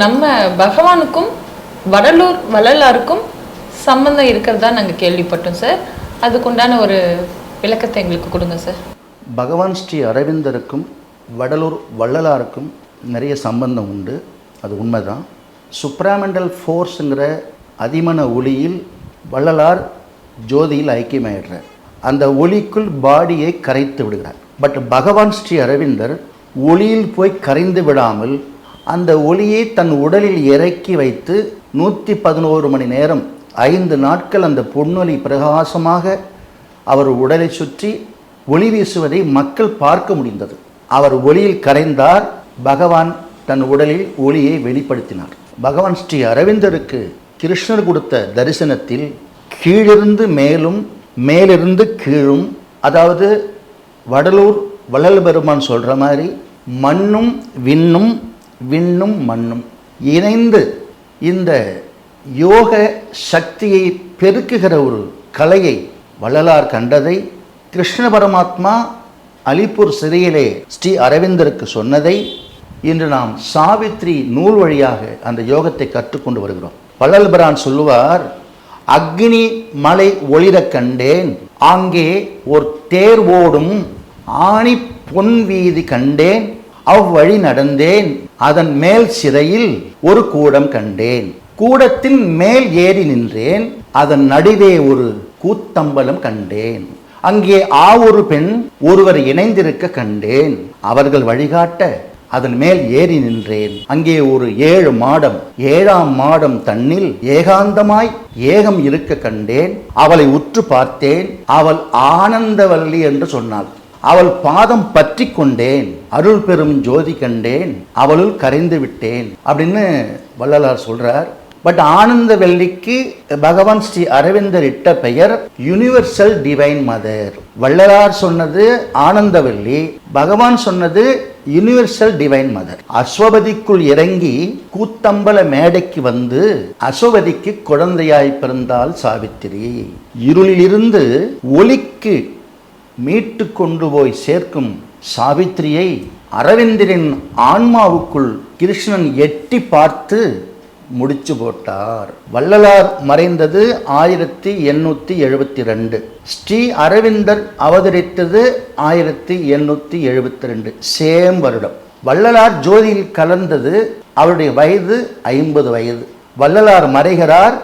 நம்ம பகவானுக்கும் வடலூர் வள்ளலாருக்கும் சம்பந்தம் இருக்கிறதா நாங்கள் கேள்விப்பட்டோம் சார் அதுக்குண்டான ஒரு விளக்கத்தை எங்களுக்கு கொடுங்க சார் பகவான் ஸ்ரீ அரவிந்தருக்கும் வடலூர் வள்ளலாருக்கும் நிறைய சம்பந்தம் உண்டு. அது உண்மைதான். சுப்ராமெண்டல் ஃபோர்ஸுங்கிற அதிமன ஒளியில் வள்ளலார் ஜோதியில் ஐக்கியமாயிடுறார். அந்த ஒளிக்குள் பாடியை கரைத்து விடுகிறார். பட் பகவான் ஸ்ரீ அரவிந்தர் ஒளியில் போய் கரைந்து விடாமல் அந்த ஒளியை தன் உடலில் இறக்கி வைத்து நூற்றி பதினோரு மணி நேரம் ஐந்து நாட்கள் அந்த பொன்னொலி பிரகாசமாக அவர் உடலை சுற்றி ஒளி வீசுவதை மக்கள் பார்க்க முடிந்தது. அவர் ஒளியில் கரைந்தார். பகவான் தன் உடலில் ஒளியை வெளிப்படுத்தினார். பகவான் ஸ்ரீ அரவிந்தருக்கு கிருஷ்ணர் கொடுத்த தரிசனத்தில் கீழிருந்து மேலும் மேலிருந்து கீழும் அதாவது வடலூர் வள்ளல் பெருமான் சொல்கிற மாதிரி மண்ணும் விண்ணும் விண்ணும் மண்ணும் இணைந்து இந்த யோக சக்தியை பெருக்குகிற ஒரு கலையை வள்ளலார் கண்டதை கிருஷ்ண பரமாத்மா அலிப்பூர் சிறையிலே ஸ்ரீ அரவிந்தருக்கு சொன்னதை இன்று நாம் சாவித்ரி நூல் வழியாக அந்த யோகத்தை கற்றுக்கொண்டு வருகிறோம். வள்ளல் பிரான் சொல்லுவார் அக்னி மலை ஒளிரக் கண்டேன் ஆங்கே ஒரு தேர் ஓடும் ஆணி பொன் வீதி கண்டேன் அவ்வழி நடந்தேன். அதன் மேல் சிறையில் ஒரு கூடம் கண்டேன். கூடத்தின் மேல் ஏறி நின்றேன். அதன் நடுவே ஒரு கூத்தம்பலம் கண்டேன். அங்கே ஆ ஒரு பெண் ஒருவர் இணைந்திருக்க கண்டேன். அவர்கள் வழிகாட்ட அதன் மேல் ஏறி நின்றேன். அங்கே ஒரு ஏழு மாடம் ஏழாம் மாடம் தன்னில் ஏகாந்தமாய் ஏகம் இருக்க கண்டேன். அவளை உற்று பார்த்தேன். அவள் ஆனந்தவல்லி என்று சொன்னாள். அவள் பாதம் பற்றி கொண்டேன் அருள் பெரும் ஜோதி கண்டேன் அவளுள் கரைந்து விட்டேன் அப்படின்னு வள்ளலார் சொல்றார். பட் ஆனந்த வெள்ளிக்கு பகவான் ஸ்ரீ அரவிந்தர் இட்ட பெயர் யுனிவர்சல் டிவைன் மதர் வள்ளலார் சொன்னது ஆனந்தவல்லி பகவான் சொன்னது யுனிவர்சல் டிவைன் மதர் அஸ்வபதிக்குள் இறங்கி கூத்தம்பல மேடைக்கு வந்து அஸ்வபதிக்கு குழந்தையாய் பிறந்தாள் சாவித்திரி. இருளிலிருந்து ஒளிக்கு மீட்டு கொண்டு போய் சேர்க்கும் சாவித்திரியை அரவிந்தரின் ஆன்மாவுக்குள் கிருஷ்ணன் எட்டி பார்த்து முடிச்சு போட்டார். வள்ளலார் மறைந்தது ஆயிரத்தி எண்ணூற்றி எழுபத்தி ரெண்டு ஸ்ரீ அரவிந்தர் அவதரித்தது ஆயிரத்தி எண்ணூற்றி எழுபத்தி ரெண்டு சேம் வருடம். வள்ளலார் ஜோதியில் கலந்தது அவருடைய வயது ஐம்பது வயது. வள்ளலார் மறைகிறார்.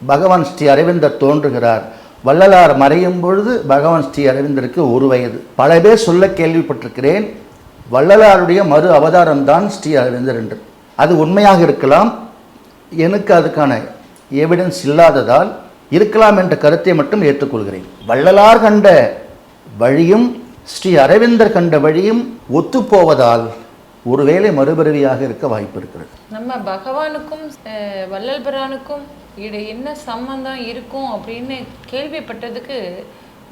பகவான் ஸ்ரீ அரவிந்தர் தோன்றுகிறார். வள்ளலார் மறையும் பொழுது பகவான் ஸ்ரீ அரவிந்தருக்கு ஒரு வயது. பல பேர் சொல்ல கேள்விப்பட்டிருக்கிறேன் வள்ளலாருடைய மறு அவதாரம் தான் ஸ்ரீ அரவிந்தர் என்று. அது உண்மையாக இருக்கலாம் எனக்கு அதுக்கான எவிடன்ஸ் இல்லாததால் இருக்கலாம் என்ற கருத்தை மட்டும் ஏற்றுக்கொள்கிறேன். வள்ளலார் கண்ட வழியும் ஸ்ரீ அரவிந்தர் கண்ட வழியும் ஒத்துப்போவதால் ஒருவேளை மறுபிறவியாக இருக்க வாய்ப்பு இருக்கிறது. நம்ம பகவானுக்கும் வள்ளல் பிரானுக்கும் இது என்ன சம்மந்தம் இருக்கும் அப்படின்னு கேள்விப்பட்டதுக்கு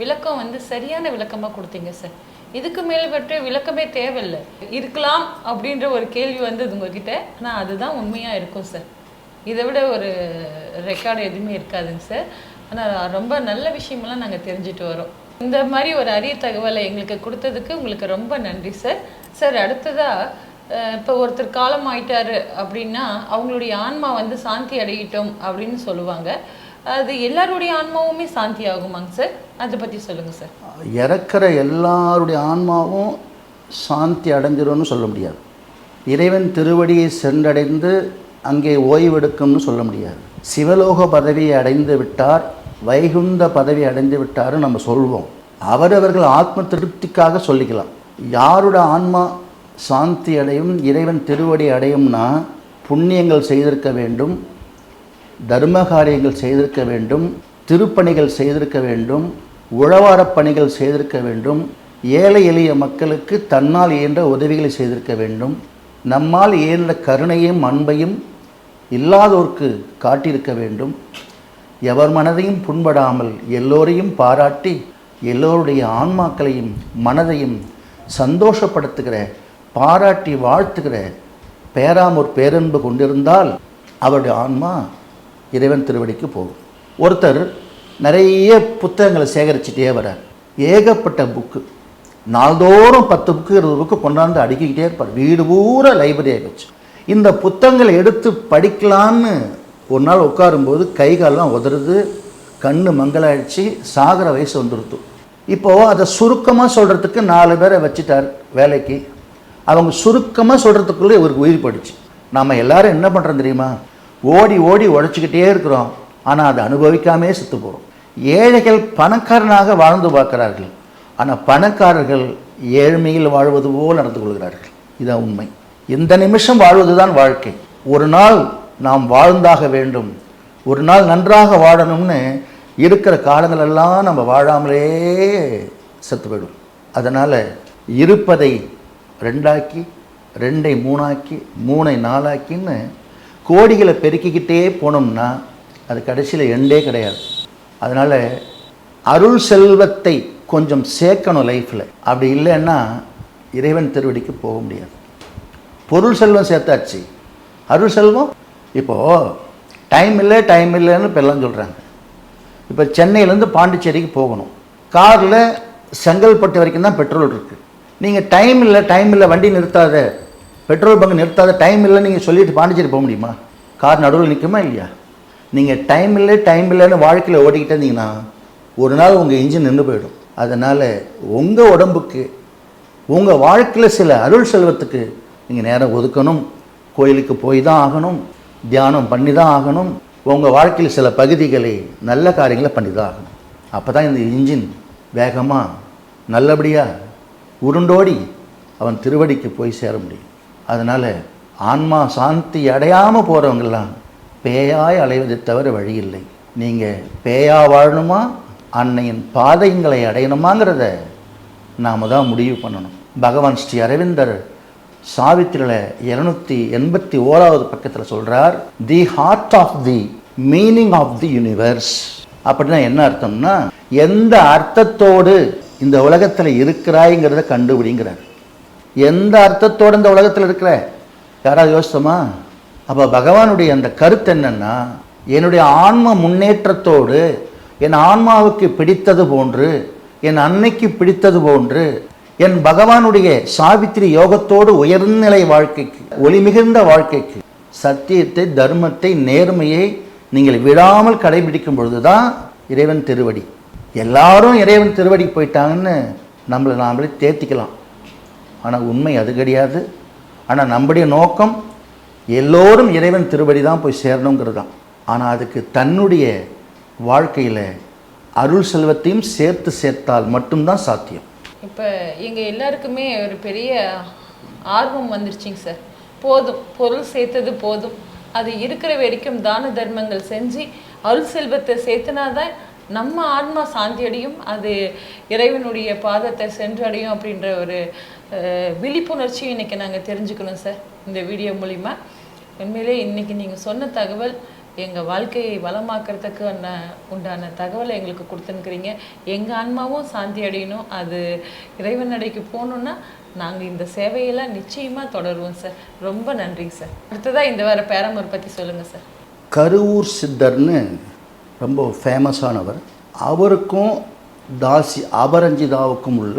விளக்கம் வந்து சரியான விளக்கமாக கொடுத்தீங்க சார் இதுக்கு மேல்பட்டு விளக்கமே தேவையில்லை. இருக்கலாம் அப்படின்ற ஒரு கேள்வி வந்தது உங்ககிட்ட. ஆனால் அதுதான் உண்மையாக இருக்கும் சார் இதை விட ஒரு ரெக்கார்டு எதுவுமே இருக்காதுங்க சார் ஆனால் ரொம்ப நல்ல விஷயமெல்லாம் நாங்கள் தெரிஞ்சுட்டு வரோம். இந்த மாதிரி ஒரு அரிய தகவலை எங்களுக்கு கொடுத்ததுக்கு உங்களுக்கு ரொம்ப நன்றி சார் சார் அடுத்ததாக இப்போ ஒருத்தர் காலம் ஆயிட்டாரு அப்படின்னா அவங்களுடைய ஆன்மா வந்து சாந்தி அடையிட்டோம் அப்படின்னு சொல்லுவாங்க. அது எல்லாருடைய ஆன்மாவுமே சாந்தி ஆகுமாங்க சார்? அதை பற்றி சொல்லுங்கள் சார். இறக்கிற எல்லாருடைய ஆன்மாவும் சாந்தி அடைஞ்சிரும்னு சொல்ல முடியாது. இறைவன் திருவடியை சென்றடைந்து அங்கே ஓய்வெடுக்கும்னு சொல்ல முடியாது. சிவலோக பதவியை அடைந்து விட்டார் வைகுந்த பதவி அடைந்து விட்டார்னு நம்ம சொல்வோம். அவரவர்கள் ஆத்ம திருப்திக்காக சொல்லிக்கலாம். யாரோட ஆன்மா சாந்தி அடையும் இறைவன் திருவடி அடையும்னா புண்ணியங்கள் செய்திருக்க வேண்டும் தர்ம காரியங்கள் செய்திருக்க வேண்டும் திருப்பணிகள் செய்திருக்க வேண்டும் உழவாரப் பணிகள் செய்திருக்க வேண்டும் ஏழை எளிய மக்களுக்கு தன்னால் இயன்ற உதவிகளை செய்திருக்க வேண்டும். நம்மால் இயன்ற கருணையும் அன்பையும் இல்லாதோர்க்கு காட்டியிருக்க வேண்டும். எவர் மனதையும் புண்படாமல் எல்லோரையும் பாராட்டி எல்லோருடைய ஆன்மாக்களையும் மனதையும் சந்தோஷப்படுத்துகிற பாராட்டி வாழ்த்துகிற பேராமூர் பேரன்பு கொண்டிருந்தால் அவருடைய ஆன்மா இறைவன் திருவடிக்கு போகும். ஒருத்தர் நிறைய புத்தகங்களை சேகரிச்சுட்டே வரார். ஏகப்பட்ட புக்கு. நாள்தோறும் பத்து புக்கு இருபது புக்கு கொண்டாந்து அடுக்கிக்கிட்டே இருப்பார். வீடு பூரா லைப்ரரியாக வச்சு இந்த புத்தகங்களை எடுத்து படிக்கலான்னு ஒரு நாள் உட்காரும்போது கை காலெல்லாம் உதறுது கண்ணு மங்கலாயிடுச்சு சாகிற வயசு வந்துருது. இப்போது அதை சுருக்கமாக சொல்கிறதுக்கு நாலு பேரை வச்சுட்டார் வேலைக்கு. அவங்க சுருக்கமாக சொல்கிறதுக்குள்ளே இவருக்கு உயிர் போயிடுச்சு. நாம் எல்லாரும் என்ன பண்ணுறோம் தெரியுமா? ஓடி ஓடி உழைச்சிக்கிட்டே இருக்கிறோம். ஆனால் அதை அனுபவிக்காமே செத்து போகிறோம் ஏழைகள் பணக்காரனாக வாழ்ந்து பார்க்கிறார்கள். ஆனால் பணக்காரர்கள் ஏழ்மையில் வாழ்வது போல் நடந்து கொள்கிறார்கள். இதான் உண்மை. இந்த நிமிஷம் வாழ்வது தான் வாழ்க்கை. ஒரு நாள் நாம் வாழ்ந்தாக வேண்டும். ஒரு நாள் நன்றாக வாழணும்னு இருக்கிற காலங்களெல்லாம் நம்ம வாழாமலே செத்து போயிடும் அதனால் இருப்பதை ரெண்டாக்கி ரெண்டை மூணாக்கி மூணை நாலாக்கின்னு கோடிகளை பெருக்கிக்கிட்டே போனோம்னா அது கடைசியில் எண்டே கிடையாது. அதனால் அருள் செல்வத்தை கொஞ்சம் சேர்க்கணும் லைஃப்பில் அப்படி இல்லைன்னா இறைவன் திருவடிக்கு போக முடியாது. பொருள் செல்வம் சேர்த்தாச்சு. அருள் செல்வம் இப்போது டைம் இல்லை டைம் இல்லைன்னு இப்போல்லாம் சொல்கிறாங்க இப்போ சென்னையிலேருந்து பாண்டிச்சேரிக்கு போகணும். காரில் செங்கல்பட்டு வரைக்கும் தான் பெட்ரோல் இருக்குது நீங்கள் டைம் இல்லை டைம் இல்லை வண்டி நிறுத்தாத. பெட்ரோல் பங்க் நிறுத்தாத டைம் இல்லை நீங்கள் சொல்லிட்டு பாண்டிச்சேரி போக முடியுமா? கார் நடுவில் நிற்குமா இல்லையா? நீங்கள் டைம் இல்லை டைம் இல்லைன்னு வாழ்க்கையில் ஓடிக்கிட்டே இருந்தீங்கன்னா ஒரு நாள் உங்கள் இன்ஜின் நின்று போயிடும். அதனால் உங்கள் உடம்புக்கு உங்கள் வாழ்க்கையில் சில அருள் செல்வத்துக்கு நீங்கள் நேரம் ஒதுக்கணும். கோயிலுக்கு போய் தான் ஆகணும். தியானம் பண்ணி தான் ஆகணும். உங்கள் வாழ்க்கையில் சில பகுதிகளை நல்ல காரியங்களை பண்ணி தான் ஆகணும். அப்போ தான் இந்த இன்ஜின் வேகமாக நல்லபடியாக உருண்டோடி அவன் திருவடிக்கு போய் சேர முடியும். அதனால் ஆன்மா சாந்தி அடையாமல் போகிறவங்கெல்லாம் பேயாய் அலைவதை தவிர வழி இல்லை நீங்கள் பேயா வாழணுமா? அன்னையின் பாதைங்களை அடையணுமாங்கிறத நாம் தான் முடிவு பண்ணணும். பகவான் ஸ்ரீ அரவிந்தர் சாவித்திரியில் இருநூத்தி எண்பத்தி ஓராவது பக்கத்தில் சொல்கிறார் the heart of the meaning of the universe அப்படின்னா என்ன அர்த்தம்னா எந்த அர்த்தத்தோடு இந்த உலகத்தில் இருக்கிறாய்ங்கிறத கண்டுபிடிங்கிறார். எந்த அர்த்தத்தோடு இந்த உலகத்தில் இருக்கிற? யாராவது யோசித்தோமா அப்போ பகவானுடைய அந்த கருத்து என்னன்னா என்னுடைய ஆன்ம முன்னேற்றத்தோடு என் ஆன்மாவுக்கு பிடித்தது போன்று என் அன்னைக்கு பிடித்தது போன்று என் பகவானுடைய சாவித்திரி யோகத்தோடு உயர்நிலை வாழ்க்கைக்கு ஒளி மிகுந்த வாழ்க்கைக்கு சத்தியத்தை தர்மத்தை நேர்மையை நீங்கள் விடாமல் கடைபிடிக்கும் பொழுது தான் இறைவன் திருவடி. எல்லாரும் இறைவன் திருவடிக்கு போயிட்டாங்கன்னு நம்மளை நாமளே தேத்திக்கலாம். ஆனால் உண்மை அது கிடையாது. ஆனால் நம்முடைய நோக்கம் எல்லோரும் இறைவன் திருவடி தான் போய் சேரணுங்கிறது தான் ஆனால் அதுக்கு தன்னுடைய வாழ்க்கையில் அருள் செல்வத்தையும் சேர்த்து சேர்த்தால் மட்டும்தான் சாத்தியம். இப்போ எங்கள் எல்லாருக்குமே ஒரு பெரிய ஆர்வம் வந்துருச்சுங்க சார். போதும். பொருள் சேர்த்தது போதும். அது இருக்கிற வரைக்கும் தான தர்மங்கள் செஞ்சு அருள் செல்வத்தை சேர்த்துனாதான் நம்ம ஆன்மா சாந்தி அடையும் அது இறைவனுடைய பாதத்தை சென்றடையும் அப்படின்ற ஒரு விழிப்புணர்ச்சியும் இன்னைக்கு நாங்கள் தெரிஞ்சுக்கணும் சார் இந்த வீடியோ மூலிமா உண்மையிலே இன்னைக்கு நீங்கள் சொன்ன தகவல் எங்கள் வாழ்க்கையை வளமாக்கிறதுக்கு உண்டான- உண்டான தகவலை எங்களுக்கு கொடுத்துனுக்குறீங்க எங்கள் ஆன்மாவும் சாந்தி அடையணும் அது இறைவன் அடைக்கு போகணுன்னா நாங்கள் இந்த சேவையெல்லாம் நிச்சயமாக தொடருவோம் சார். ரொம்ப நன்றிங்க சார். அடுத்ததாக இந்த வார பேரமூர் பற்றி சொல்லுங்கள் சார். கருவூர் சித்தர்னு ரொம்ப ஃபேமஸானவர் அவருக்கும் தாசி அபரஞ்சிதாவுக்கும் உள்ள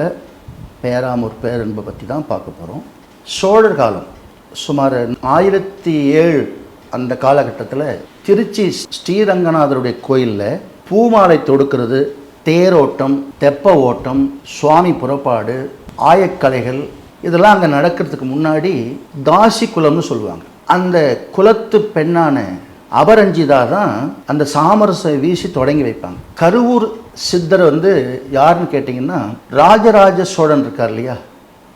பேராமூர் பேரன்பை பற்றி தான் பார்க்க போகிறோம் சோழர் காலம் சுமார் ஆயிரத்தி ஏழு அந்த காலகட்டத்தில் திருச்சி ஸ்ரீரங்கநாதருடைய கோயிலில் பூமாலை தொடுக்கிறது தேரோட்டம் தெப்ப ஓட்டம் சுவாமி புறப்பாடு ஆயக்கலைகள் இதெல்லாம் அங்கே நடக்கிறதுக்கு முன்னாடி தாசி குலம்னு சொல்லுவாங்க. அந்த குலத்து பெண்ணான அபரஞ்சிதா தான் அந்த சாமரசை வீசி தொடங்கி வைப்பாங்க. கருவூர் சித்தர் வந்து யாருன்னு கேட்டிங்கன்னா ராஜராஜ சோழன் இருக்கார் இல்லையா?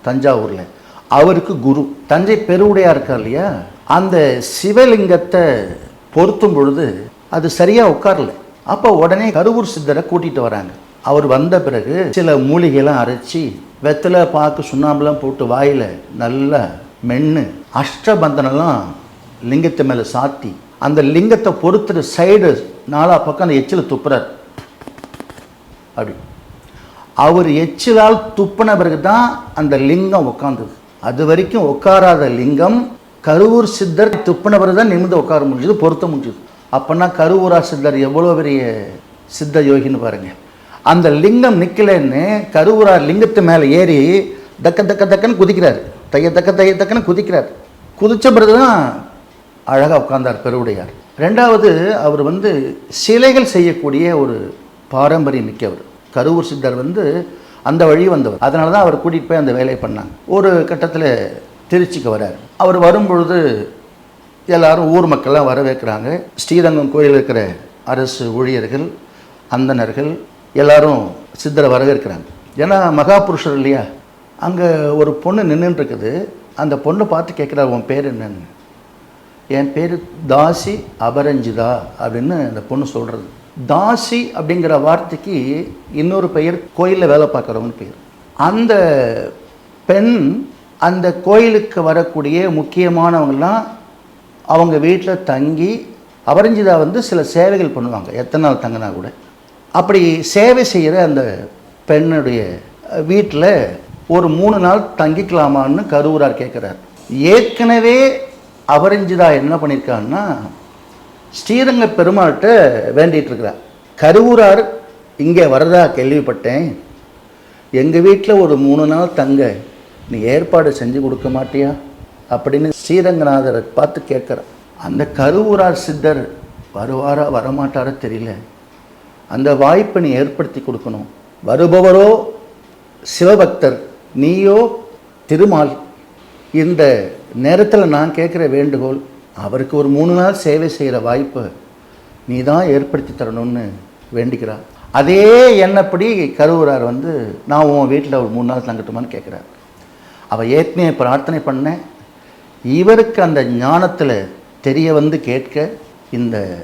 தஞ்சாவூரில். அவருக்கு குரு. தஞ்சை பெருவுடையா இருக்கார் இல்லையா? அந்த சிவலிங்கத்தை பொருத்தும் பொழுது அது சரியாக உட்காரல. அப்போ உடனே கருவூர் சித்தரை கூட்டிகிட்டு வராங்க. அவர் வந்த பிறகு சில மூலிகைலாம் அரைச்சி வெத்தலை பாக்கு சுண்ணாம்புலாம் போட்டு வாயில் நல்லா மென்று அஷ்டபந்தனெல்லாம் லிங்கத்து மேலே சாத்தி அந்த லிங்கத்தை பொறுத்துட்டு சைடு நாலா பக்கம் அந்த எச்சில் துப்புறார். அப்படி. அவர் எச்சிலால் துப்பின பிறகு தான் அந்த லிங்கம் உட்காந்தது அது வரைக்கும் உட்காராத லிங்கம் கருவூர் சித்தர் துப்பின பிறகு தான் நிமிர்ந்து உட்கார முடிஞ்சது பொருத்த முடிஞ்சது. அப்போனா கருவூரா சித்தர் எவ்வளோ பெரிய சித்த யோகின்னு பாருங்க. அந்த லிங்கம் நிற்கலன்னு கருவூரா லிங்கத்து மேலே ஏறி தக்க தக்க தக்கன்னு குதிக்கிறார். தைய தக்க தைய தக்கன்னு குதிக்கிறார். குதித்த பிறகு தான் அழகாக உட்கார்ந்தார் பெருவுடையார். ரெண்டாவது அவர் வந்து சிலைகள் செய்யக்கூடிய ஒரு பாரம்பரியம் மிக்கவர். கருவூர் சித்தர் வந்து அந்த வழி வந்தவர். அதனால தான் அவர் கூட்டிகிட்டு போய் அந்த வேலையை பண்ணாங்க. ஒரு கட்டத்தில் திருச்சிக்கு வரார். அவர் வரும்பொழுது எல்லாரும் ஊர் மக்கள்லாம் வரவேற்கிறாங்க. ஸ்ரீரங்கம் கோயில் இருக்கிற அரசு ஊழியர்கள் அந்தணர்கள் எல்லாரும் சித்தரை வரவேற்கிறாங்க. ஏன்னா மகாபுருஷர் இல்லையா? அங்கே ஒரு பொண்ணு நின்றுட்டு இருக்குது. அந்த பொண்ணை பார்த்து கேட்குறாரு உன் பேர் என்னன்னு? என் பேர் தாசி அபரஞ்சிதா அப்படின்னு அந்த பொண்ணு சொல்கிறது தாசி அப்படிங்கிற வார்த்தைக்கு இன்னொரு பெயர் கோயிலில் வேலை பார்க்குறவங்க பெயர் அந்த பெண் அந்த கோயிலுக்கு வரக்கூடிய முக்கியமானவங்களாம் அவங்க வீட்டில் தங்கி அபரஞ்சிதா வந்து சில சேவைகள் பண்ணுவாங்க. எத்தனை நாள் தங்கினா கூட. அப்படி சேவை செய்கிற அந்த பெண்ணுடைய வீட்டில் ஒரு மூணு நாள் தங்கிக்கலாமான்னு கருவூரார் கேட்குறார் ஏற்கனவே அபரஞ்சிதா என்ன பண்ணியிருக்கான்னா ஸ்ரீரங்க பெருமாள்கிட்ட வேண்டிகிட்டு இருக்கிறார் கருவூரார் இங்கே வரதா கேள்விப்பட்டேன். எங்கள் வீட்டில் ஒரு மூணு நாள் தங்க நீ ஏற்பாடு செஞ்சு கொடுக்க மாட்டியா? அப்படின்னு ஸ்ரீரங்கநாதரை பார்த்து கேட்குறார். அந்த கருவூரார் சித்தர் வருவாரா வரமாட்டாரா தெரியல. அந்த வாய்ப்பை நீ ஏற்படுத்தி கொடுக்கணும். வருபவரோ சிவபக்தர் நீயோ திருமால். இந்த நேரத்தில் நான் கேட்குற வேண்டுகோள் அவருக்கு ஒரு மூணு நாள் சேவை செய்கிற வாய்ப்பை நீ தான் ஏற்படுத்தி தரணும்னு வேண்டிக்கிறார் அதே என்னப்படி கருவூரார் வந்து நான் உன் வீட்டில் ஒரு மூணு நாள் தங்கட்டுமான்னு கேட்குறார் அவள் ஏற்கனவே பிரார்த்தனை பண்ணேன் இவருக்கு அந்த ஞானத்தில் தெரிய வந்து கேட்க இந்த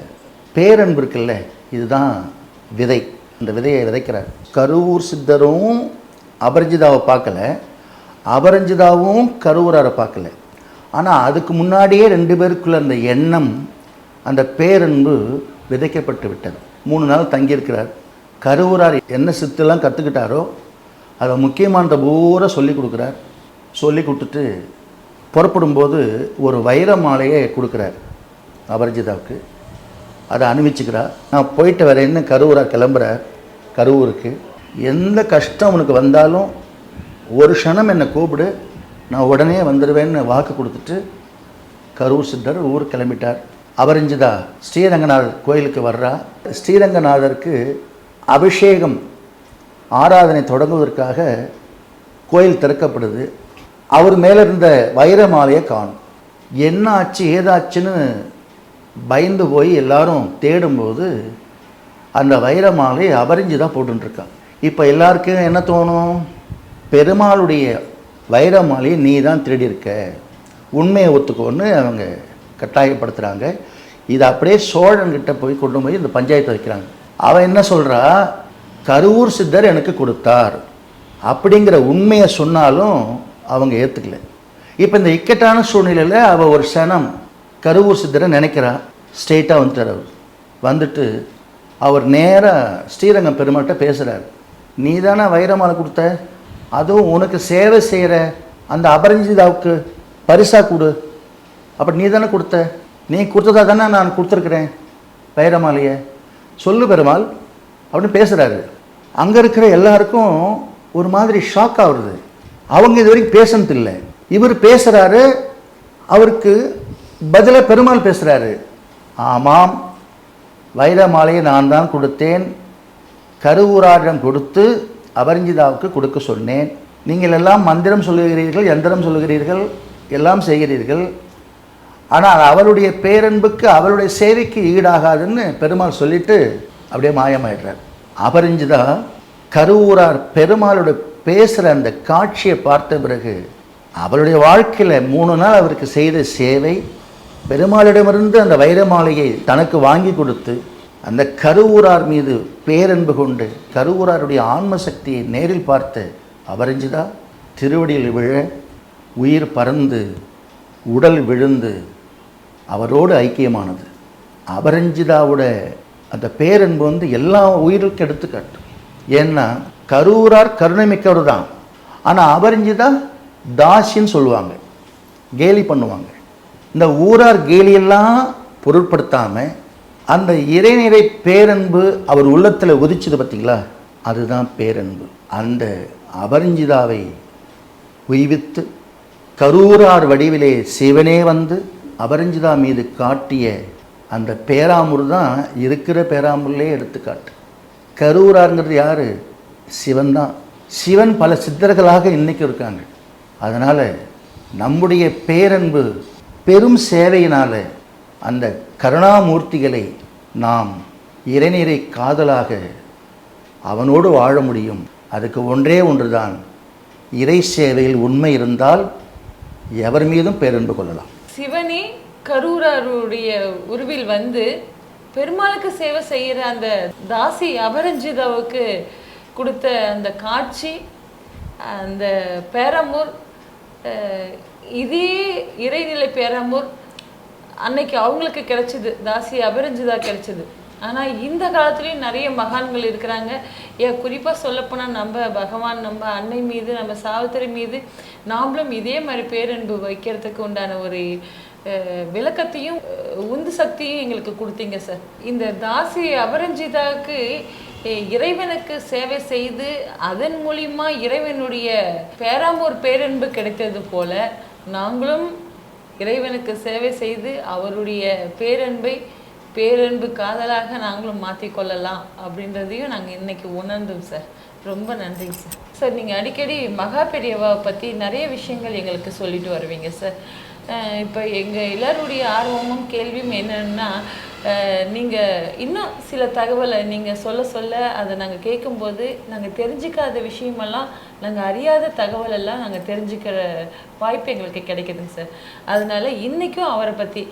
பேரன்பு இருக்குல்ல இதுதான் விதை. அந்த விதையை விதைக்கிறார். கருவூர் சித்தரும் அபரஞ்சிதாவை பார்க்கல. அபரஞ்சிதாவும் கருவூராரை பார்க்கல. ஆனால் அதுக்கு முன்னாடியே ரெண்டு பேருக்குள்ள அந்த எண்ணம் அந்த பேரன்பு விதைக்கப்பட்டு விட்டது. மூணு நாள் தங்கியிருக்கிறார். கருவூரார் என்ன சித்தெல்லாம் கற்றுக்கிட்டாரோ அதை முக்கியமானதை பூரா சொல்லி கொடுக்குறார். சொல்லி கொடுத்துட்டு புறப்படும்போது ஒரு வைர மாலையை கொடுக்குறார் அபரஜிதாவுக்கு. அதை அனுபவிச்சுக்கிறார் நான் போயிட்டு வரேன்னு கருவூரார் கிளம்புறார் கருவூருக்கு. எந்த கஷ்டம் உனக்கு வந்தாலும் ஒரு க்ஷணம் என்னை கூப்பிடு நான் உடனே வந்துடுவேன்னு வாக்கு கொடுத்துட்டு கரூர் சித்தர் ஊர் கிளம்பிட்டார். அபரஞ்சிதா ஸ்ரீரங்கநாதர் கோயிலுக்கு வர்றா. ஸ்ரீரங்கநாதருக்கு அபிஷேகம் ஆராதனை தொடங்குவதற்காக கோயில் திறக்கப்படுது. அவர் மேலே இருந்த வைர மாலையை காணும். என்ன ஆச்சு ஏதாச்சுன்னு பயந்து போய் எல்லாரும் தேடும்போது அந்த வைர மாலை அபரிஞ்சு தான் போட்டுருக்கான் இப்போ எல்லாருக்கும் என்ன தோணும்? பெருமாளுடைய வைர நீ தான் திருடியிருக்க. உண்மையை ஒத்துக்கோன்னு அவங்க கட்டாயப்படுத்துகிறாங்க இதை அப்படியே சோழன்கிட்ட போய் கொண்டு போய் இந்த பஞ்சாயத்து வைக்கிறாங்க. அவன் என்ன சொல்கிறா கருவூர் சித்தர் எனக்கு கொடுத்தார். அப்படிங்கிற உண்மையை சொன்னாலும் அவங்க ஏற்றுக்கல இப்போ இந்த இக்கட்டான சூழ்நிலையில் அவள் ஒரு சனம் கருவூர் சித்தரை நினைக்கிறா. ஸ்ட்ரெயிட்டாக வந்துட்டார் அவர். வந்துட்டு அவர் நேராக ஸ்ரீரங்கம் பெருமாள்கிட்ட பேசுகிறார் நீ தானே வைரமாலை கொடுத்த? அதுவும் உனக்கு சேவை செய்கிற அந்த அபரஞ்சிதாவுக்கு பரிசாக கொடு. அப்போ நீ தானே கொடுத்த? நீ கொடுத்ததா தானே நான் கொடுத்துருக்குறேன்? வைரமாலையை. சொல்லு பெருமாள் அப்படின்னு பேசுகிறாரு அங்கே இருக்கிற எல்லாருக்கும் ஒரு மாதிரி ஷாக் ஆகுறது அவங்க இது வரைக்கும் பேசுனது இல்லை. இவர் பேசுகிறாரு அவருக்கு பதில பெருமாள் பேசுகிறாரு ஆமாம் வைர மாலையை நான் தான் கொடுத்தேன். கருவூராரிடம் கொடுத்து அபரிஞ்சிதாவுக்கு கொடுக்க சொன்னேன். நீங்கள் எல்லாம் மந்திரம் சொல்லுகிறீர்கள் எந்திரம் சொல்லுகிறீர்கள் எல்லாம் செய்கிறீர்கள். ஆனால் அவளுடைய பேரன்புக்கு அவளுடைய சேவைக்கு ஈடாகாதுன்னு பெருமாள் சொல்லிட்டு அப்படியே மாயமாயிடுறார். அபரிஞ்சிதா கருவூரார் பெருமாளோட பேசுகிற அந்த காட்சியை பார்த்த பிறகு அவளுடைய வாழ்க்கையில் மூணு நாள் அவருக்கு செய்த சேவை பெருமாளிடமிருந்து அந்த வைரமாலையை தனக்கு வாங்கி கொடுத்து அந்த கருவூரார் மீது பேரன்பு கொண்டு கருவூராருடைய ஆன்ம சக்தியை நேரில் பார்த்து அபரிஞ்சிதா திருவடியில் விழ உயிர் பறந்து உடல் விழுந்து அவரோடு ஐக்கியமானது. அபரஞ்சிதாவோட அந்த பேரன்பு வந்து எல்லா உயிருக்கும் எடுத்துக்காட்டு ஏன்னா கரூரார் கருணைமிக்கவர் தான் ஆனால் அபரஞ்சிதா தாசின்னு சொல்லுவாங்க. கேலி பண்ணுவாங்க. இந்த ஊரார் கேலியெல்லாம் பொருட்படுத்தாமல் அந்த இறைநிறை பேரன்பு அவர் உள்ளத்தில் உதிச்சது பார்த்தீங்களா அதுதான் பேரன்பு. அந்த அபரிஞ்சிதாவை உய்வித்து கரூரார் வடிவிலே சிவனே வந்து அபரிஞ்சிதா மீது காட்டிய அந்த பேராமூர் தான் இருக்கிற பேராமூர்லே எடுத்துக்காட்டு. கரூராருங்கிறது யார்? சிவன் தான். சிவன் பல சித்தர்களாக இன்னைக்கு இருக்காங்க. அதனால் நம்முடைய பேரன்பு பெரும் சேவையினால் அந்த கருணாமூர்த்திகளை நாம் இறைநீரை காதலாக அவனோடு வாழ முடியும். அதுக்கு ஒன்றே ஒன்றுதான். இறை சேவையில் உண்மை இருந்தால் எவர் மீதும் பேரன்பு கொள்ளலாம். சிவனே கரூரருடைய உருவில் வந்து பெருமாளுக்கு சேவை செய்கிற அந்த தாசி அபரஞ்சிதாவுக்கு கொடுத்த அந்த காட்சி அந்த பேரம்பூர் இதே இறைநிலை பேரம்பூர் அன்னைக்கு அவங்களுக்கு கிடைச்சிது தாசி அபிரஞ்சிதா கிடைச்சிது. ஆனால் இந்த காலத்துலேயும் நிறைய மகான்கள் இருக்கிறாங்க. ஏன் குறிப்பாக சொல்லப்போனால் நம்ம பகவான் நம்ம அன்னை மீது நம்ம சாவித்திரி மீது நாமளும் இதே மாதிரி பேரன்பு வைக்கிறதுக்கு உண்டான ஒரு விளக்கத்தையும் உந்து சக்தியும் எங்களுக்கு கொடுத்தீங்க சார். இந்த தாசி அபரஞ்சிதாவுக்கு இறைவனுக்கு சேவை செய்து அதன் மூலியமா இறைவனுடைய பேராம்பூர் பேரன்பு கிடைத்தது போல நாங்களும் இறைவனுக்கு சேவை செய்து அவருடைய பேரன்பை பேரன்பு காதலாக நாங்களும் மாற்றிக்கொள்ளலாம் அப்படின்றதையும் நாங்கள் இன்னைக்கு உணர்ந்தோம் சார் ரொம்ப நன்றிங்க சார் சார் நீங்கள் அடிக்கடி மகா பெரியவாவை பற்றி நிறைய விஷயங்கள் எங்களுக்கு சொல்லிட்டு வருவீங்க சார் இப்போ எங்கள் எல்லாருடைய ஆர்வமும் கேள்வியும் என்னன்னா நீங்கள் இன்னும் சில தகவலை நீங்கள் சொல்ல சொல்ல அதை நாங்கள் கேட்கும்போது நாங்கள் தெரிஞ்சுக்காத விஷயமெல்லாம் நாங்கள் அறியாத தகவலெல்லாம் நாங்கள் தெரிஞ்சுக்கிற வாய்ப்பு எங்களுக்கு கிடைக்குதுங்க சார். அதனால இன்றைக்கும் அவரை பற்றி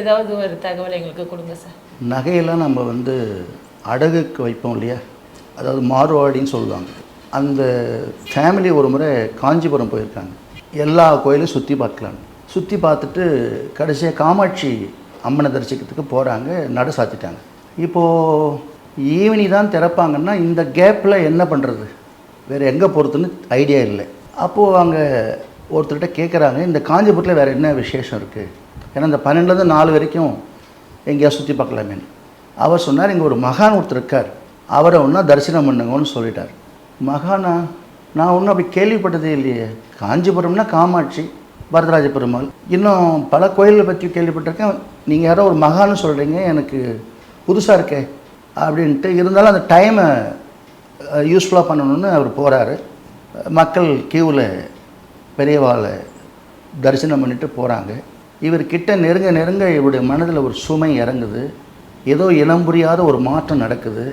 ஏதாவது ஒரு தகவலை எங்களுக்கு கொடுங்க சார். நகையெல்லாம் நம்ம வந்து அடகுக்கு வைப்போம் இல்லையா? அதாவது மார்வாடின்னு சொல்லுவாங்க. அந்த ஃபேமிலி ஒரு முறை காஞ்சிபுரம் போயிருக்காங்க. எல்லா கோயிலும் சுற்றி பார்க்கலாம் சுற்றி பார்த்துட்டு கடைசியாக காமாட்சி அம்மனை தரிசிக்கிறதுக்கு போகிறாங்க நடு சாத்திட்டாங்க. இப்போது ஈவினிங் தான் திறப்பாங்கன்னா இந்த கேப்பில் என்ன பண்ணுறது வேறு எங்கே போகிறதுன்னு ஐடியா இல்லை. அப்போது அங்கே ஒருத்தர்கிட்ட கேட்குறாங்க இந்த காஞ்சிபுரத்தில் வேறு என்ன விசேஷம் இருக்குது ஏன்னா இந்த பன்னெண்டுலேருந்து நாலு வரைக்கும் எங்கேயா சுற்றி பார்க்கலாமேன்னு. அவர் சொன்னார் இங்கே ஒரு மகான் ஒருத்தர் இருக்கார். அவரை ஒன்றா தரிசனம் பண்ணுங்கன்னு சொல்லிட்டார். மகானா நான் ஒன்றும் அப்படி கேள்விப்பட்டதே இல்லையே. காஞ்சிபுரம்னா காமாட்சி. வரதராஜ பெருமாள். இன்னும் பல கோயில்களை பற்றி கேள்விப்பட்டிருக்கேன். நீங்கள் யாரோ ஒரு மகான்னு சொல்கிறீங்க எனக்கு புதுசாக இருக்கே அப்படின்ட்டு. இருந்தாலும் அந்த டைமை யூஸ்ஃபுல்லாக பண்ணணும்னு அவர் போகிறாரு மக்கள் கியூவில் பெரியவாளை தரிசனம் பண்ணிட்டு போகிறாங்க இவர் கிட்ட நெருங்க நெருங்க இவருடைய மனதில் ஒரு சுமை இறங்குது. ஏதோ இனம் புரியாத ஒரு மாற்றம் நடக்குது.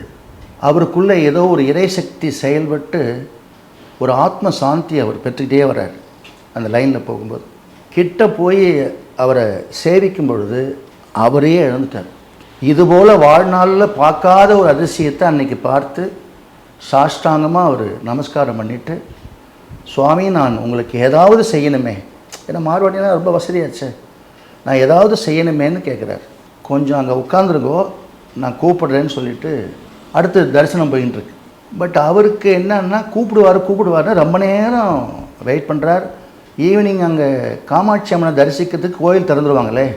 அவருக்குள்ளே ஏதோ ஒரு இறைசக்தி செயல்பட்டு ஒரு ஆத்ம சாந்தி அவர் பெற்றுக்கிட்டே வர்றார். அந்த லைனில் போகும்போது. கிட்ட போய் அவரை சேவிக்கும் பொழுது அவரையே இழந்துட்டார். இதுபோல் வாழ்நாளில் பார்க்காத ஒரு அதிசயத்தை அன்னைக்கு பார்த்து சாஷ்டாங்கமாக அவர் நமஸ்காரம் பண்ணிவிட்டு சுவாமி நான் உங்களுக்கு ஏதாவது செய்யணுமே. ஏன்னா மார்வாடினா ரொம்ப வசதியாச்சு. நான் ஏதாவது செய்யணுமேன்னு கேட்குறாரு. கொஞ்சம் அங்கே உட்காந்துருங்கோ நான் கூப்பிடுறேன்னு சொல்லிட்டு அடுத்து தரிசனம் போயின்னு இருக்கு பட் அவருக்கு என்னன்னா கூப்பிடுவார் கூப்பிடுவார்னு ரொம்ப நேரம் வெயிட் பண்ணுறார் ஈவினிங் அங்கே காமாட்சி அம்மனை தரிசிக்கிறதுக்கு கோயில் திறந்துருவாங்களே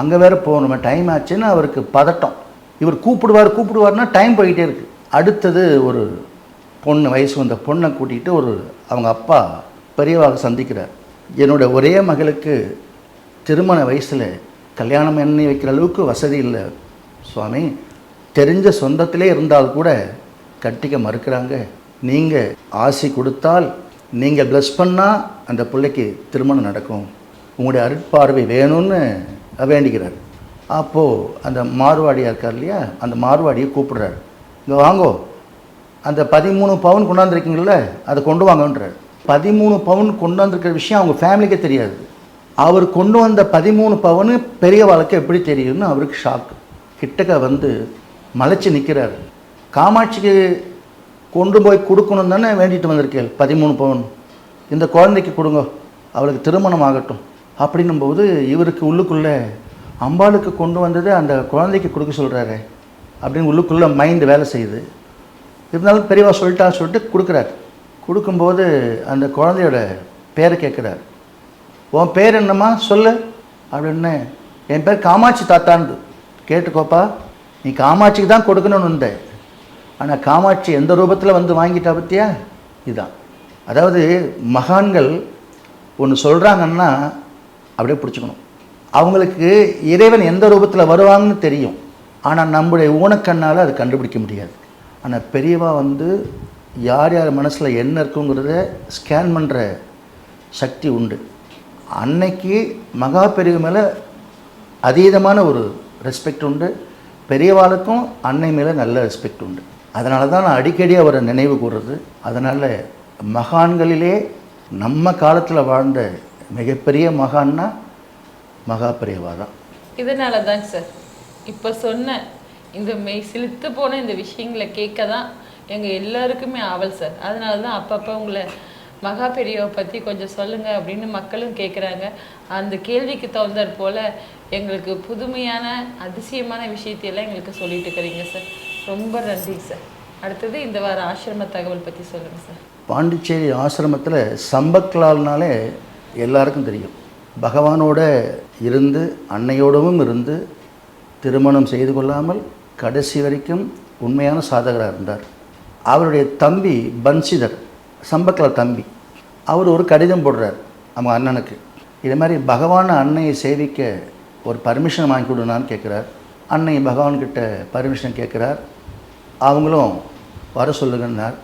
அங்கே வேறு போகணுமே டைம் ஆச்சுன்னு அவருக்கு பதட்டம். இவர் கூப்பிடுவார் கூப்பிடுவார்னா டைம் போயிட்டே இருக்குது அடுத்தது ஒரு பொண்ணு வயசு வந்த பொண்ணை கூட்டிகிட்டு ஒரு அவங்க அப்பா பெரியவாக சந்திக்கிறார். என்னோட ஒரே மகளுக்கு திருமண வயசில் கல்யாணம் பண்ணி வைக்கிற அளவுக்கு வசதி இல்லை. சுவாமி தெரிஞ்ச சொந்தத்திலே இருந்தால் கூட கட்டிக்க மறுக்கிறாங்க. நீங்கள் ஆசி கொடுத்தால் நீங்கள் ப்ளஸ் பண்ணால் அந்த பிள்ளைக்கு திருமணம் நடக்கும். உங்களுடைய அருட்பார்வை வேணும்னு வேண்டிக்கிறார். அப்போது அந்த மார்வாடியாக இருக்கார் இல்லையா? அந்த மார்வாடியை கூப்பிடுறாரு. இங்கே வாங்கோ. அந்த பதிமூணு பவுன் கொண்டாந்துருக்கீங்கள அதை கொண்டு வாங்கன்றார். பதிமூணு பவுன் கொண்டாந்துருக்கிற விஷயம் அவங்க ஃபேமிலிக்கே தெரியாது. அவர் கொண்டு வந்த பதிமூணு பவுன் பெரிய வாழ்க்கை எப்படி தெரியும்னு அவருக்கு ஷாக் கிட்டக்க வந்து மலைச்சு நிற்கிறார் காமாட்சிக்கு கொண்டு போய் கொடுக்கணும் தானே வேண்டிட்டு வந்திருக்கேள் பதிமூணு பவுன். இந்த குழந்தைக்கு கொடுங்க. அவளுக்கு திருமணம் ஆகட்டும். அப்படின்னும்போது இவருக்கு உள்ளுக்குள்ளே அம்பாளுக்கு கொண்டு வந்தது அந்த குழந்தைக்கு கொடுக்க சொல்கிறாரு அப்படின்னு உள்ளுக்குள்ளே மைண்டு வேலை செய்யுது. இருந்தாலும் பெரியவா சொல்லிட்டா சொல்லிட்டு கொடுக்குறாரு. கொடுக்கும்போது அந்த குழந்தையோட பேரை கேட்குறாரு. உன் பேர் என்னம்மா? சொல்லு. அப்படின்னு என் பேர் காமாட்சி தாத்தான்னு. கேட்டுக்கோப்பா. நீ காமாட்சிக்கு தான் கொடுக்கணும்னு இருந்தேன் ஆனால் காமாட்சி எந்த ரூபத்தில் வந்து வாங்கிட்டா பற்றியா இதுதான் அதாவது மகான்கள் ஒன்று சொல்கிறாங்கன்னா அப்படியே பிடிச்சிக்கணும். அவங்களுக்கு இறைவன் எந்த ரூபத்தில் வருவாங்கன்னு தெரியும். ஆனால் நம்முடைய ஊனக்கண்ணால் அது கண்டுபிடிக்க முடியாது. ஆனால் பெரியவா வந்து யார் யார் மனசில் என்ன இருக்குங்கிறத ஸ்கேன் பண்ணுற சக்தி உண்டு. அன்னைக்கு மகா பெரியவ மேலே அதீதமான ஒரு ரெஸ்பெக்ட் உண்டு. பெரியவாளுக்கும் அன்னை மேலே நல்ல ரெஸ்பெக்ட் உண்டு. அதனால தான் நான் அடிக்கடி அவரை நினைவு கூறுறது. அதனால் மகான்களிலே நம்ம காலத்தில் வாழ்ந்த மிகப்பெரிய மகான்னா மகா பெரியவா தான் இதனால தாங்க சார் இப்போ சொன்ன இந்த மெய் சிலித்து போன இந்த விஷயங்களை கேட்க தான் எங்கள் எல்லாருக்குமே ஆவல் சார் அதனால தான் அப்பப்போ உங்களை மகா பெரியவை பற்றி கொஞ்சம் சொல்லுங்க அப்படின்னு மக்களும் கேட்குறாங்க அந்த கேள்விக்கு தகுந்தாற் போல் எங்களுக்கு புதுமையான அதிசயமான விஷயத்தையெல்லாம் எங்களுக்கு சொல்லிட்டு இருக்கிறீங்க சார் ரொம்ப நன்றி சார். அடுத்தது இந்த வார ஆசிரம தகவல் பற்றி சொல்லுங்கள் சார். பாண்டிச்சேரி ஆசிரமத்தில் சம்பக்லால்னாலே எல்லாருக்கும் தெரியும். பகவானோட இருந்து அன்னையோடவும் இருந்து திருமணம் செய்து கொள்ளாமல் கடைசி வரைக்கும் உண்மையான சாதகராக இருந்தார். அவருடைய தம்பி பன்சிதர் சம்பக்லால் தம்பி அவர் ஒரு கடிதம் போடுறார் அவங்க அண்ணனுக்கு. இது மாதிரி பகவான் அன்னையை சேவிக்க ஒரு பர்மிஷன் வாங்கி கொடுனான்னு கேட்குறார் அன்னை பகவான்கிட்ட பர்மிஷன் கேட்குறார் அவங்களும் வர சொல்லுங்கன்னார்.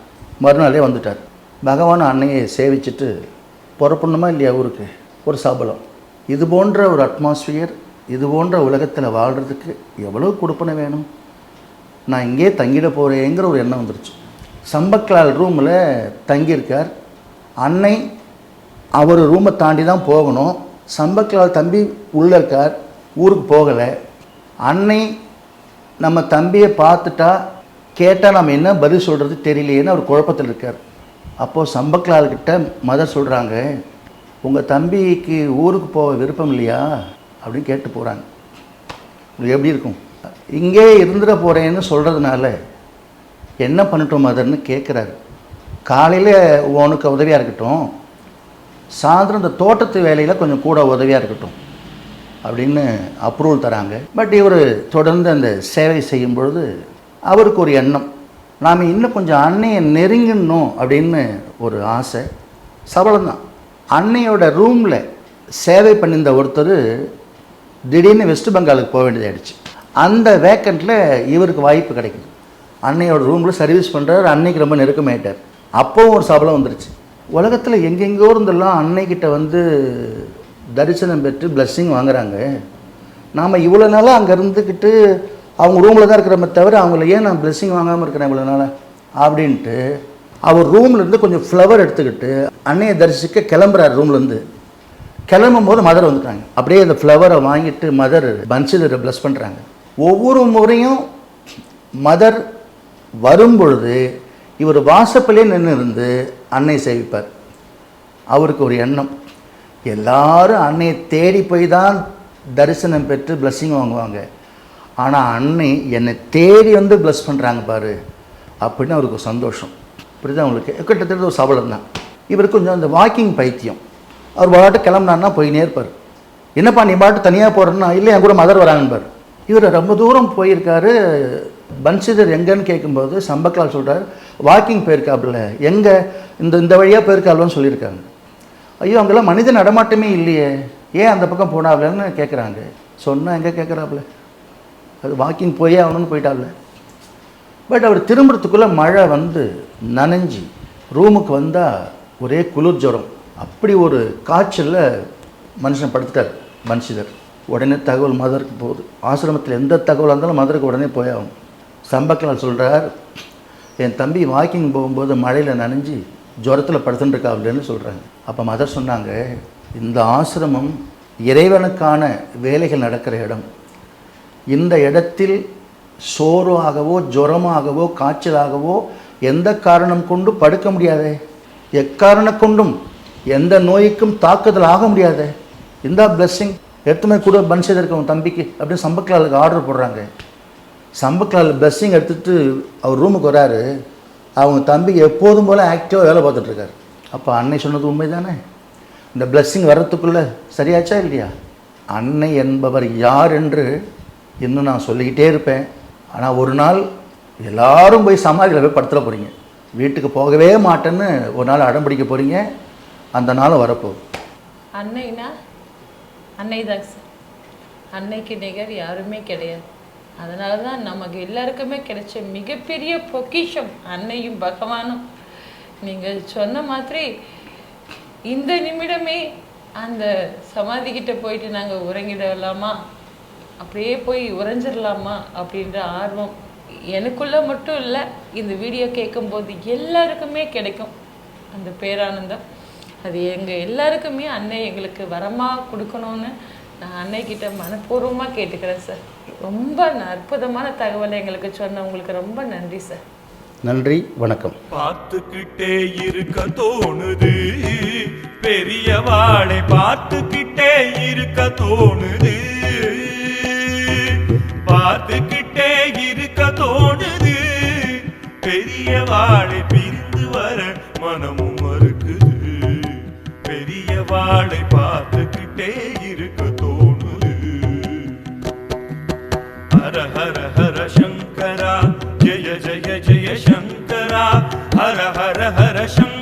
மறுநாளே வந்துட்டார். பகவான் அன்னையை சேவிச்சுட்டு புறப்படணுமா இல்லையா ஊருக்கு? ஒரு சபலம். இது போன்ற ஒரு அட்மாஸ்பியர் இது போன்ற உலகத்தில் வாழ்கிறதுக்கு எவ்வளோ கொடுப்பனை வேணும்? நான் இங்கே தங்கிட போகிறேங்கிற ஒரு எண்ணம் வந்துருச்சு. சம்பக்கலால் ரூமில் தங்கியிருக்கார். அன்னை அவர் ரூமை தாண்டி தான் போகணும். சம்பக்கலால் தம்பி உள்ளே இருக்கார். ஊருக்கு போகலை. அன்னை நம்ம தம்பியை பார்த்துட்டா கேட்டால் நம்ம என்ன பதில் சொல்கிறது தெரியலையேன்னு அவர் குழப்பத்தில் இருக்கார். அப்போது சம்பக்லால்கிட்ட மதர் சொல்கிறாங்க உங்கள் தம்பிக்கு ஊருக்கு போக விருப்பம் இல்லையா? அப்படின்னு கேட்டு போகிறாங்க உங்களுக்கு எப்படி இருக்கும்? இங்கே இருந்துட போகிறேன்னு சொல்கிறதுனால என்ன பண்ணட்டும் மதர்னு கேட்குறாரு காலையில் உனக்கு உதவியாக இருக்கட்டும் சாயந்தரம் இந்த தோட்டத்து வேலையில் கொஞ்சம் கூட உதவியாக இருக்கட்டும் அப்படின்னு அப்ரூவல் தராங்க. பட் இவர் தொடர்ந்து அந்த சேவை செய்யும் பொழுது அவருக்கு ஒரு எண்ணம். நாம் இன்னும் கொஞ்சம் அன்னையை நெருங்கணும் அப்படின்னு ஒரு ஆசை. சபலம்தான். அன்னையோட ரூமில் சேவை பண்ணியிருந்த ஒருத்தர் திடீர்னு வெஸ்ட் பெங்காலுக்கு போக வேண்டியதாயிடுச்சு. அந்த வேக்கண்ட்டில் இவருக்கு வாய்ப்பு கிடைக்குது. அன்னையோட ரூமில் சர்வீஸ் பண்ணுறாரு அன்னைக்கு ரொம்ப நெருக்கமாயிட்டார். அப்போவும் ஒரு சபலம் வந்துருச்சு. உலகத்தில் எங்கெங்கோ இருந்தெல்லாம் அன்னைக்கிட்ட வந்து தரிசனம் பெற்று பிளஸ்ஸிங் வாங்குறாங்க. நாம் இவ்வளோ நாளாக அங்கே இருந்துக்கிட்டு அவங்க ரூமில் தான் இருக்கிறமே தவிர அவங்கள ஏன் நான் பிளெஸ்ஸிங் வாங்காமல் இருக்கிறேன் இவ்வளோ அப்படின்ட்டு அவர் ரூம்லேருந்து கொஞ்சம் ஃப்ளவர் எடுத்துக்கிட்டு அன்னையை தரிசிக்க கிளம்புறாரு ரூம்லேருந்து கிளம்பும் போது மதர் வந்துட்டாங்க. அப்படியே அந்த ஃப்ளவரை வாங்கிட்டு மதர் பன்சிலரை ப்ளஸ் பண்ணுறாங்க ஒவ்வொரு முறையும் மதர் வரும்பொழுது இவர் வாசப்பிலே நின்று இருந்து அன்னை சேவிப்பார். அவருக்கு ஒரு எண்ணம். எல்லாரும் அன்னையை தேடி போய் தான் தரிசனம் பெற்று பிளஸ்ஸிங் வாங்குவாங்க. ஆனால் அன்னை என்னை தேடி வந்து ப்ளஸ் பண்ணுறாங்க பாரு அப்படின்னு அவருக்கு சந்தோஷம் சந்தோஷம். புரியுதா அவங்களுக்கு கிட்டத்தட்ட ஒரு சபலம் தான். இவர் கொஞ்சம் அந்த வாக்கிங் பைத்தியம். அவர் பாட்டு கிளம்புனான்னா போயினே இருப்பார். என்னப்பா நீ பாட்டு தனியாக போகிறேன்னா இல்லை என் கூட மதர் வராங்கன்னு இவர் ரொம்ப தூரம் போயிருக்காரு. பன்சிதர் எங்கன்னு கேட்கும்போது சம்பக்லால் சொல்கிறார் வாக்கிங் போயிருக்காப்புல. எங்கே? இந்த இந்த வழியாக போயிருக்காப்லன்னு சொல்லியிருக்காங்க. ஐயோ அங்கெல்லாம் மனித நடமாட்டமே இல்லையே. ஏன் அந்த பக்கம் போனாப்லன்னு கேட்குறாங்க சொன்னால் எங்கே கேட்குறாப்புல அது வாக்கிங் போயே ஆகணும்னு போயிட்டாப்ல பட் அவர் திரும்புறதுக்குள்ளே மழை வந்து நனைஞ்சி ரூமுக்கு வந்தால் ஒரே குளிர் ஜுரம். அப்படி ஒரு காய்ச்சலில் மனுஷன் படுத்துட்டார் மனுஷிதர். உடனே தகவல் மதருக்கு போகுது. ஆசிரமத்தில் எந்த தகவலாக இருந்தாலும் மதருக்கு உடனே போய் ஆகும். சம்பக்கலால் சொல்கிறார் என் தம்பி வாக்கிங் போகும்போது மழையில் நனைஞ்சி ஜுரத்தில் படுத்துட்டுருக்காப்லன்னு சொல்கிறாங்க அப்போ மதர் சொன்னாங்க இந்த ஆசிரமம் இறைவனுக்கான வேலைகள் நடக்கிற இடம். இந்த இடத்தில் சோறாகவோ ஜுரமாகவோ காய்ச்சலாகவோ எந்த காரணம் கொண்டு படுக்க முடியாதே. எக்காரணம் கொண்டும் எந்த நோய்க்கும் தாக்குதல் ஆக முடியாதே. இந்த பிளஸ்ஸிங் எடுத்துமே கூட பன் செய்திருக்க உன் தம்பிக்கு அப்படின்னு சம்பக்கலாலுக்கு ஆர்டர் போடுறாங்க. சம்பக்கலால் பிளஸ்ஸிங் எடுத்துட்டு அவர் ரூமுக்கு வராரு. அவங்க தம்பிக்கு எப்போதும் போல் ஆக்டிவாக வேலை பார்த்துட்ருக்காரு அப்போ அன்னை சொன்னது உண்மை தானே இந்த பிளஸ்ஸிங் வர்றதுக்குள்ளே சரியாச்சா இல்லையா? அன்னை என்பவர் யார் என்று இன்னும் நான் சொல்லிக்கிட்டே இருப்பேன். ஆனால் ஒரு நாள் எல்லாரும் போய் சமாதியில் போய் படத்தில் போகிறீங்க வீட்டுக்கு போகவே மாட்டேன்னு ஒரு நாள் அடம் பிடிக்க போகிறீங்க அந்த நாளும் வரப்போகுது. அன்னைனா? அன்னை தான் சார். அன்னைக்கு நிகர் யாருமே கிடையாது. அதனால தான் நமக்கு எல்லாருக்குமே கிடைச்ச மிகப்பெரிய பொக்கிஷம் அன்னையும் பகவானும். நீங்கள் சொன்ன மாதிரி இந்த நிமிடமே அந்த சமாதிக்கிட்ட போயிட்டு நாங்கள் உறங்கிடலாமா? அப்படியே போய் உறைஞ்சிடலாமா அப்படின்ற ஆர்வம் எனக்குள்ள மட்டும் இல்லை இந்த வீடியோ கேட்கும்போது எல்லாருக்குமே கிடைக்கும். அந்த பேரானந்தம். அது எங்கள் எல்லாருக்குமே அன்னை எங்களுக்கு வரமாக கொடுக்கணும்னு நான் அன்னைக்கிட்ட மனப்பூர்வமாக கேட்டுக்கிறேன் சார் ரொம்ப அற்புதமான தகவலை எங்களுக்கு சொன்ன உங்களுக்கு ரொம்ப நன்றி சார் நன்றி வணக்கம். பார்த்துக்கிட்டே இருக்க தோணுது. பெரிய வாளை பார்த்துக்கிட்டே இருக்க தோணுது. பார்த்துக்கிட்டே இருக்க தோணுது. பெரிய வாழை பிரிந்து வர மனமும் மறுக்குது. பெரிய வாழை பார்த்துக்கிட்டே இருக்க தோணுது. ஹர ஹர ஹர சங்கரா. ஜெய ஜெய ஜெய சங்கரா. ஹர ஹர ஹர சங்கரா.